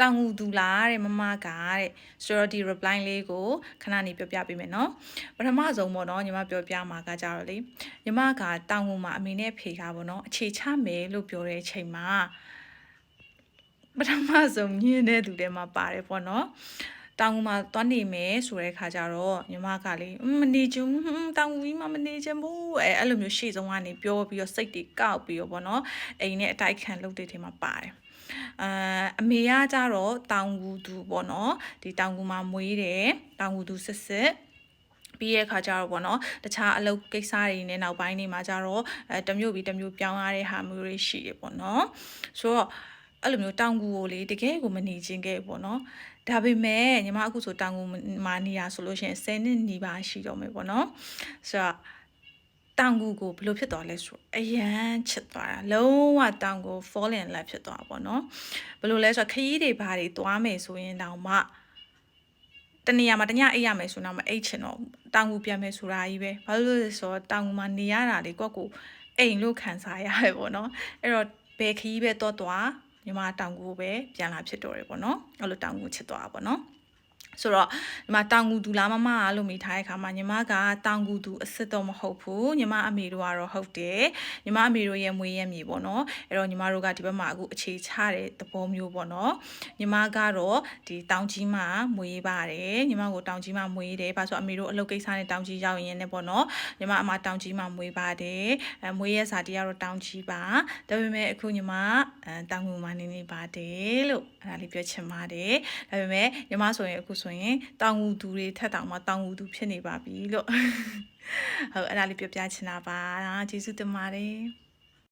တောင်ငူသူလားတဲ့မမကတဲ့ဆိုတော့ဒီ reply လေးကိုခဏနေပြောပြပေးမယ်နော်ပထမဆုံးပေါ့နော်ညီမပြောပြမှာကကြတော့လေညီမကတောင်ငူမှာအမေနဲ့ဖေကပေါ့နော်အခြေချမယ်လို့ပြောတဲ့အချိန်မှာပထမဆုံးညင်းတဲ့သူတွေမှာပါတယ်ပေါ့နော်တောင်ငူမှာသွားနေမယ်ဆိုတဲ့ခါကျတော့ညီမကလေမနေချင်ဘူးတောင်ငူကြီးမှာမနေချင်ဘူးအဲအဲ့လိုမျိုးရှေ့ဆုံးကနေပြောပြီးတော့စိတ်တွေကောက်ပြီးတော့ပေါ့နော်အိမ်နဲ့အတိုက်ခံလုပ်တဲ့ထဲမှာပါတယ် အာအမေကကြတော့တောင်ငူသူပေါ့နော်ဒီတောင်ငူမှာမွေးတယ်တောင်ငူသူစစ်စစ်ပြီးရဲ့ခါကျတော့ပေါ့နော်တခြားအလုပ်ကိစ္စတွေနဲ့နောက်ပိုင်းနေမှာကျတော့အဲတစ်မျိုးပြီးတစ်မျိုးပြောင်းရတဲ့ဟာမျိုးတွေရှိတယ်ပေါ့နော်ဆိုတော့အဲ့လိုမျိုးတောင်ကူကိုလေတကယ်ကိုမနေခြင်းခဲ့ပေါ့နော်ဒါပေမဲ့ညီမအခုဆိုတောင်ကူမှာနေရဆိုလို့ရှိရင်10နှစ်နီးပါးရှိတော့မယ်ပေါ့နော်ဆိုတော့ တောင်ကူကိုဘယ်လိုဖြစ်သွားလဲဆိုအရန်ချစ်သွားတာလုံးဝတောင်ကူ fall in love ဖြစ်သွားပါတော့ဘယ်လိုလဲဆိုတော့ခရီးတွေဘာတွေသွားမယ်ဆိုရင်တောင်မှတနေရာမှာတညအိပ်ရမယ်ဆိုတော့မအိပ်ချင်တော့တောင်ကူပြန်မယ်ဆိုတာကြီးပဲဘာလို့လဲဆိုတော့တောင်ကူမှာနေရတာလေကိုယ့်ကိုအိမ်လို့ခံစားရတယ်ပေါ့နော်အဲ့တော့ဘယ်ခရီးပဲတော့သွားညီမတောင်ကူပဲပြန်လာဖြစ်တော့တယ်ပေါ့နော်အဲ့လိုတောင်ကူချစ်သွားတာပေါ့နော် ဆိုတော့ညီမတောင်ကူသူလားမမလို့မိထားတဲ့ခါမှာညီမကတောင်ကူသူအစ်စ်တော့မဟုတ်ဘူးညီမအမေတို့ကတော့ဟုတ်တယ်ညီမအမေတို့ရဲ့မွေးရမြေပေါ့နော်အဲ့တော့ညီမတို့ကဒီဘက်မှာအခုအခြေချတဲ့သဘောမျိုးပေါ့နော်ညီမကတော့ဒီတောင်ကြီးမှာမွေးပါတယ်ညီမကိုတောင်ကြီးမှာမွေးတယ်ဘာလို့ဆိုအမေတို့အလုပ်ကိစ္စနဲ့တောင်ကြီးရောက်ရင်လည်းပေါ့နော်ညီမအမတောင်ကြီးမှာမွေးပါတယ်အဲမွေးရစာတရားတော့တောင်ကြီးပါဒါပေမဲ့အခုညီမအဲတောင်ငူမှာနေနေပါတယ်လို့အဲ့ဒါလေးပြောချင်ပါတယ်ဒါပေမဲ့ညီမဆိုရင်အခုဆိုရင်တောင်ငူသူတွေထက်တောင်မှတောင်ငူသူဖြစ်နေပါပြီလို့ဟုတ်အဲ့ဒါလေးပြောပြချင်တာပါကျေးဇူးတင်ပါတယ်